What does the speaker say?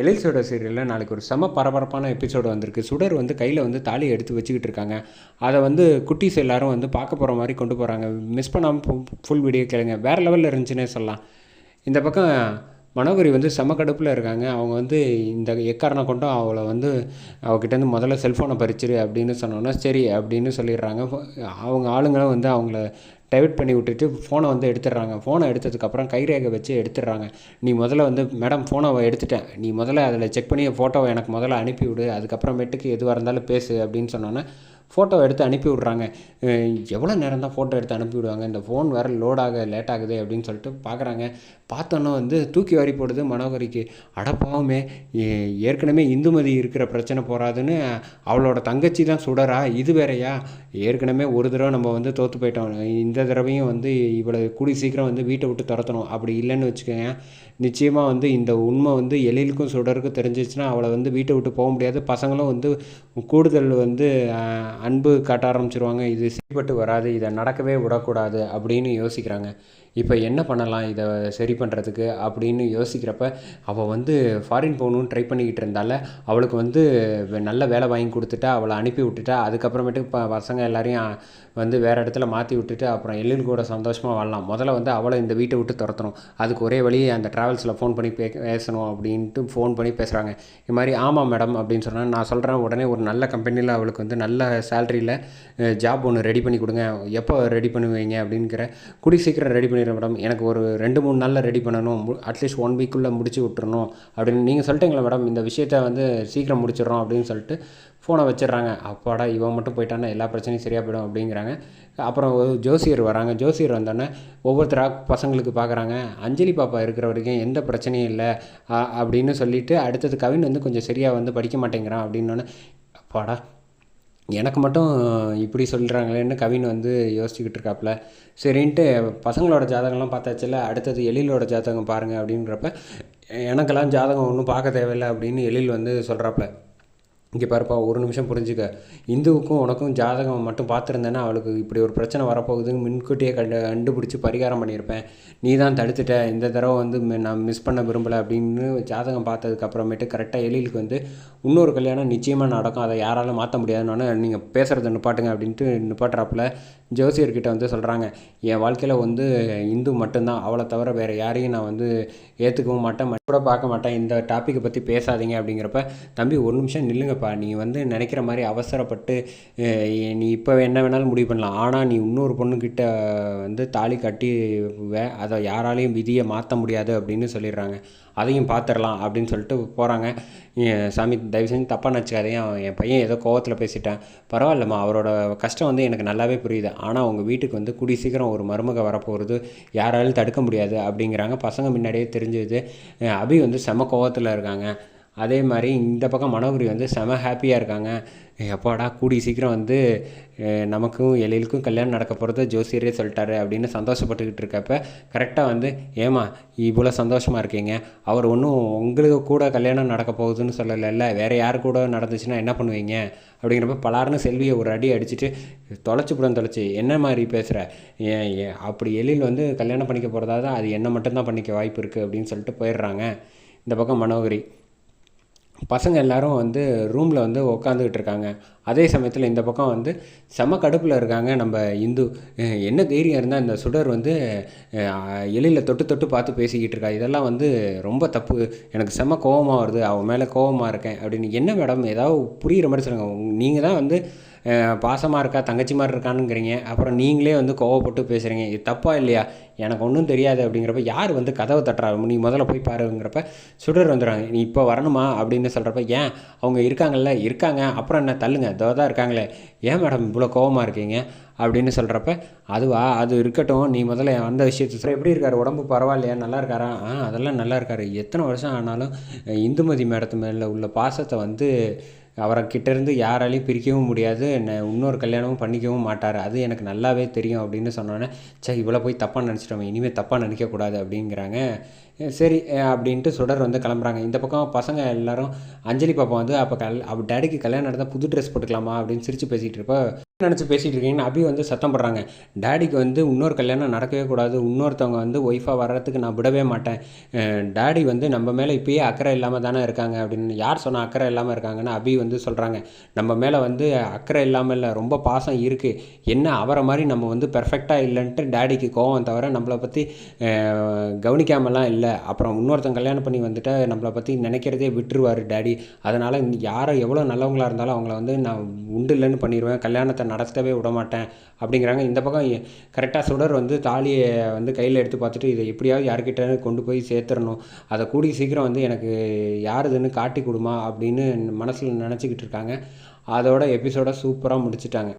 எழில் சுடர் சீரியலில் நாளைக்கு ஒரு செம பரபரப்பான எபிசோடு வந்திருக்கு. சுடர் வந்து கையில் வந்து தாலி எடுத்து வச்சுக்கிட்டு இருக்காங்க. அதை வந்து குட்டீஸ் எல்லாரும் வந்து பார்க்க போகிற மாதிரி கொண்டு போகிறாங்க மிஸ் பண்ணாமல் ஃபுல் வீடியோ கேளுங்க. வேறு லெவலில் இருந்துச்சுன்னே சொல்லலாம். இந்த பக்கம் மனோகரி வந்து செம கடுப்பில் இருக்காங்க. அவங்க வந்து இந்த எக்காரணம் கொண்டும் அவளை வந்து அவகிட்டேருந்து முதல்ல செல்ஃபோனை பறிச்சிரு அப்படின்னு சொன்னோன்னா சரி அப்படின்னு சொல்லிடுறாங்க. அவங்க ஆளுங்களும் வந்து அவங்கள டைவர்ட் பண்ணி விட்டுட்டு ஃபோனை வந்து எடுத்துடுறாங்க. ஃபோனை எடுத்ததுக்கப்புறம் கைரேகை வச்சு எடுத்துடுறாங்க. நீ முதல்ல வந்து மேடம் ஃபோனை எடுத்துட்டேன். நீ முதல்ல அதில் செக் பண்ணி ஃபோட்டோவை எனக்கு முதல்ல அனுப்பி விடு அதுக்கப்புறமேட்டுக்கு எதுவாக இருந்தாலும் பேசு அப்படின்னு சொன்னோன்னே ஃபோட்டோ எடுத்து அனுப்பி விட்றாங்க எவ்வளோ நேரம் தான் ஃபோட்டோ எடுத்து அனுப்பி விடுவாங்க இந்த ஃபோன் வேறு லோட் ஆக லேட் ஆகுது அப்படின்னு சொல்லிட்டு பார்க்குறாங்க பார்த்தோன்னே வந்து தூக்கி வாரி போடுது மனோகரிக்கு. அடப்பாவுமே ஏற்கனவே இந்துமதி இருக்கிற பிரச்சனை போகாதுன்னு அவளோட தங்கச்சி தான் சுடரா இது வேறையா? ஏற்கனவே ஒரு தடவை நம்ம வந்து தோற்று போயிட்டோம். இந்த தடவையும் வந்து இவ்வளோ கூடி சீக்கிரம் வந்து வீட்டை விட்டு துரத்தணும். அப்படி இல்லைன்னு வச்சுக்கோங்க. நிச்சயமாக வந்து இந்த உண்மை வந்து எழிலுக்கும் சுடருக்கும் தெரிஞ்சிச்சுன்னா அவளை வந்து வீட்டை விட்டு போக முடியாது. பசங்களும் வந்து கூடுதல் வந்து அன்பு காட்ட ஆரம்பிச்சிருவாங்க. இது சரிப்பட்டு வராது. இதை நடக்கவே விடக்கூடாது அப்படின்னு யோசிக்கிறாங்க. இப்போ என்ன பண்ணலாம்? இதை சரி பண்ணுறதுக்கு அப்படின்னு யோசிக்கிறப்ப அவள் வந்து ஃபாரின் போகணுன்னு ட்ரை பண்ணிக்கிட்டு இருந்தால அவளுக்கு வந்து நல்ல வேலை வாங்கி கொடுத்துட்டா அவளை அனுப்பி விட்டுட்டா அதுக்கப்புறமேட்டு இப்போ பசங்க எல்லாரையும் வந்து வேறு இடத்துல மாற்றி விட்டுட்டு அப்புறம் எல்லின் கூட சந்தோஷமாக வாழலாம். முதல்ல வந்து அவளை இந்த வீட்டை விட்டு துரத்தணும். அதுக்கு ஒரே வழி அந்த ட்ராவல்ஸில் ஃபோன் பண்ணி பே பேசணும் அப்படின்ட்டு ஃபோன் பண்ணி பேசுகிறாங்க இது மாதிரி ஆமாம் மேடம் அப்படின்னு சொன்னால் நான் சொல்கிறேன் உடனே ஒரு நல்ல கம்பெனியில் அவளுக்கு வந்து நல்ல சேலரியில் ஜாப் ஒன்று ரெடி பண்ணி கொடுங்க. எப்போ ரெடி பண்ணுவீங்க? அப்படிங்கிற குடி சீக்கிரம் ரெடி பண்ணி பண்ணிடுறேன் மேடம். எனக்கு ஒரு ரெண்டு மூணு நாளில் ரெடி பண்ணணும். அட்லீஸ்ட் ஒன் வீக்குள்ளே முடிச்சு விட்டுறணும். அப்படின்னு நீங்கள் சொல்லிட்டீங்களா மேடம்? இந்த விஷயத்த வந்து சீக்கிரம் முடிச்சிடுறோம் அப்படின்னு சொல்லிட்டு ஃபோனை வச்சிடுறாங்க. அப்பாடா இவன் மட்டும் போயிட்டான்னா எல்லா பிரச்சனையும் சரியாக போயிடும் அப்படிங்கிறாங்க. அப்புறம் ஜோசியர் வராங்க. ஜோசியர் வந்தோடனே ஒவ்வொருத்தராக பசங்களுக்கு பார்க்குறாங்க அஞ்சலி பாப்பா இருக்கிற வரைக்கும் எந்த பிரச்சனையும் இல்லை. அப்படின்னு சொல்லிவிட்டு அடுத்தது கவின் வந்து கொஞ்சம் சரியாக வந்து படிக்க மாட்டேங்கிறான் அப்படின்னோடனே அப்பாடா எனக்கு மட்டும் இப்படி சொல்கிறாங்களேன்னு கவின் வந்து யோசிச்சுக்கிட்டு இருக்காப்புல. சரின்ட்டு பசங்களோட ஜாதகம்லாம் பார்த்தாச்சுல அடுத்தது எழிலோட ஜாதகம் பாருங்கள் அப்படின்றப்ப எனக்கெல்லாம் ஜாதகம் ஒன்றும் பார்க்க தேவையில்லை அப்படின்னு எழில் வந்து சொல்கிறாப்புல இங்கே பாருப்பா ஒரு நிமிஷம் புரிஞ்சுக்க. இந்துவுக்கும் உனக்கும் ஜாதகம் மட்டும் பார்த்துருந்தேன்னா அவளுக்கு இப்படி ஒரு பிரச்சனை வரப்போகுதுன்னு முன்கூட்டியே கண்டு கண்டுபிடிச்சி பரிகாரம் பண்ணியிருப்பேன். நீ தான் தடுத்துட்ட இந்த தடவை வந்து நான் மிஸ் பண்ண விரும்பலை அப்படின்னு ஜாதகம் பார்த்ததுக்கப்புறமேட்டு கரெக்டாக எழிலுக்கு வந்து இன்னொரு கல்யாணம் நிச்சயமாக நடக்கும் அதை யாராலும் மாற்ற முடியாதுன்னு நீங்கள் பேசுகிறத நிப்பாட்டுங்க அப்படின்ட்டு நிப்பாட்டுறாப்புல. ஜோசியர்கிட்ட வந்து சொல்கிறாங்க என் வாழ்க்கையில் வந்து இந்து மட்டும்தான். அவளை தவிர வேறு யாரையும் நான் வந்து ஏற்றுக்கவும் மாட்டேன் கூட பார்க்க மாட்டேன். இந்த டாப்பிக்கை பற்றி பேசாதீங்க. அப்படிங்கிறப்ப தம்பி ஒரு நிமிஷம் நில்லுங்கப்பா. நீ வந்து நினைக்கிற மாதிரி அவசரப்பட்டு நீ இப்போ என்ன வேணாலும் முடிவு பண்ணலாம். ஆனால் நீ இன்னொரு பொண்ணுக்கிட்ட வந்து தாலி கட்டி அதை யாராலையும் விதியை மாற்ற முடியாது. அப்படின்னு சொல்லிடுறாங்க. அதையும் பார்த்துடலாம் அப்படின்னு சொல்லிட்டு போகிறாங்க சாமி தயவு செஞ்சு தப்பாக நினச்சிக்காதையும் என் பையன் ஏதோ கோவத்தில் பேசிட்டேன். பரவாயில்லம்மா அவரோட கஷ்டம் வந்து எனக்கு நல்லாவே புரியுது. ஆனால் அவங்க வீட்டுக்கு வந்து கூடி சீக்கிரம் ஒரு மருமக வரப்போகிறது யாராலும் தடுக்க முடியாது அப்படிங்கிறாங்க. பசங்க முன்னாடியே தெரிஞ்சது. அபி வந்து செம கோவத்தில் இருக்காங்க. அதே மாதிரி இந்த பக்கம் மனோகரி வந்து செம ஹாப்பியாக இருக்காங்க. எப்பாடா கூடி சீக்கிரம் வந்து நமக்கும் எழிலுக்கும் கல்யாணம் நடக்க போகிறத ஜோசியரே சொல்லிட்டாரு அப்படின்னு சந்தோஷப்பட்டுக்கிட்டு இருக்கப்ப கரெக்டாக வந்து ஏமா இவ்வளோ சந்தோஷமாக இருக்கீங்க. அவர் ஒன்றும் உங்களுக்கு கூட கல்யாணம் நடக்க போகுதுன்னு சொல்லலைல்ல. வேறு யார் கூட நடந்துச்சுன்னா என்ன பண்ணுவீங்க? அப்படிங்கிறப்ப பலாருன்னு செல்வியை ஒரு அடி அடிச்சுட்டு தொலைச்சி புடம் தொலைச்சி என்ன மாதிரி பேசுகிற ஏன் அப்படி எழில் வந்து கல்யாணம் பண்ணிக்க போகிறதா தான் அது என்ன மட்டும்தான் பண்ணிக்க வாய்ப்பு இருக்குது அப்படின்னு சொல்லிட்டு போயிடுறாங்க. இந்த பக்கம் மனோகரி. பசங்க எல்லோரும் வந்து ரூமில் வந்து உக்காந்துக்கிட்டு இருக்காங்க அதே சமயத்தில் இந்த பக்கம் வந்து செம கடுப்பில் இருக்காங்க நம்ம இந்து. என்ன தைரியம் இருந்தால் இந்த சுடர் வந்து எழில தொட்டு தொட்டு பார்த்து பேசிக்கிட்டு இருக்கா இதெல்லாம் வந்து ரொம்ப தப்பு. எனக்கு செம கோபமாக வருது. அவன் மேலே கோபமாக இருக்கேன் அப்படின்னு. என்ன மேடம்? ஏதாவது புரிகிற மாதிரி சொல்லுங்கள் நீங்கள் தான் வந்து பாசமாக இருக்கா தங்கச்சி மாதிரி இருக்கானுங்கிறீங்க அப்புறம் நீங்களே வந்து கோவப்பட்டு பேசுகிறீங்க இது தப்பாக இல்லையா? எனக்கு ஒன்றும் தெரியாது அப்படிங்கிறப்ப யார் வந்து கதவை தட்டுறா? நீ முதல்ல போய் பாருங்கிறப்ப சுடர் வந்துடுறாங்க. நீ இப்போ வரணுமா அப்படின்னு சொல்கிறப்ப ஏன்? அவங்க இருக்காங்கல்ல? இருக்காங்க. அப்புறம் என்ன? தள்ளுங்க. இதோ தான் இருக்காங்களே. ஏன் மேடம் இவ்வளோ கோவமாக இருக்கீங்க? அப்படின்னு சொல்கிறப்ப அதுவா? அது இருக்கட்டும். நீ முதல்ல அந்த விஷயத்தை எப்படி இருக்கார்? உடம்பு பரவாயில்லையா? நல்லா இருக்காரா? ஆ அதெல்லாம் நல்லா இருக்கார். எத்தனை வருஷம் ஆனாலும் இந்துமதி மேடத்து மேலே உள்ள பாசத்தை வந்து அவரை கிட்டேருந்து யாராலையும் பிரிக்கவும் முடியாது. என்னை இன்னொரு கல்யாணமும் பண்ணிக்கவும் மாட்டார். அது எனக்கு நல்லாவே தெரியும் அப்படின்னு சொன்னோன்னே சே இவ்வளோ போய் தப்பாக நினச்சிட்டோம் இனிமேல் தப்பாக நினைக்கக்கூடாது அப்படிங்கிறாங்க. சரி அப்படின்ட்டு சுடர் வந்து கிளம்புறாங்க. இந்த பக்கம் பசங்க எல்லாரும் அஞ்சலி பாப்பா வந்து அப்போ கல் அவ டேடிக்கு கல்யாணம் நடந்தால் புது ட்ரெஸ் போட்டுக்கலாமா அப்படின்னு சிரித்து பேசிகிட்டு இருப்போ. நினச்சி பேசிகிட்டு இருக்கீங்கன்னு அபி வந்து சத்தம் போடுறாங்க. டேடிக்கு வந்து இன்னொரு கல்யாணம் நடக்கவே கூடாது. இன்னொருத்தவங்க வந்து ஒய்ஃபாக வர்றதுக்கு நான் விடவே மாட்டேன். டேடி வந்து நம்ம மேலே இப்பயே அக்கறை இல்லாமல் தானே இருக்காங்க அப்படின்னு யார் சொன்னால் அக்கறை இல்லாமல் இருக்காங்கன்னு அபி வந்து சொல்கிறாங்க நம்ம மேலே வந்து அக்கறை இல்லாமல் இல்லை ரொம்ப பாசம் இருக்குது என்ன அவரை மாதிரி நம்ம வந்து பெர்ஃபெக்டாக இல்லைன்ட்டு டேடிக்கு கோவம் தவிர நம்மளை பற்றி கவனிக்காமலாம் இல்லை. அப்புறம் இன்னொருத்தன் கல்யாணம் பண்ணி வந்துட்டு நம்மளை பற்றி நினைக்கிறதே விட்டுருவார் டேடி. அதனால் யாரை எவ்வளோ நல்லவங்களாக இருந்தாலும் அவங்கள வந்து நான் உண்டு இல்லைன்னு பண்ணிடுவேன் கல்யாணத்தை நடத்தவே விட மாட்டேன் அப்படிங்கிறாங்க. இந்த பக்கம் கரெக்டாக சுடர் வந்து தாலியை வந்து கையில் எடுத்து பார்த்துட்டு இதை எப்படியாவது யார்கிட்ட கொண்டு போய் சேர்த்துடணும். அதை கூடி சீக்கிரம் வந்து எனக்கு யாருதுன்னு காட்டி கொடுமா அப்படின்னு மனசில் நினச்சிக்கிட்டு இருக்காங்க. அதோட எபிசோட சூப்பராக முடிச்சிட்டாங்க.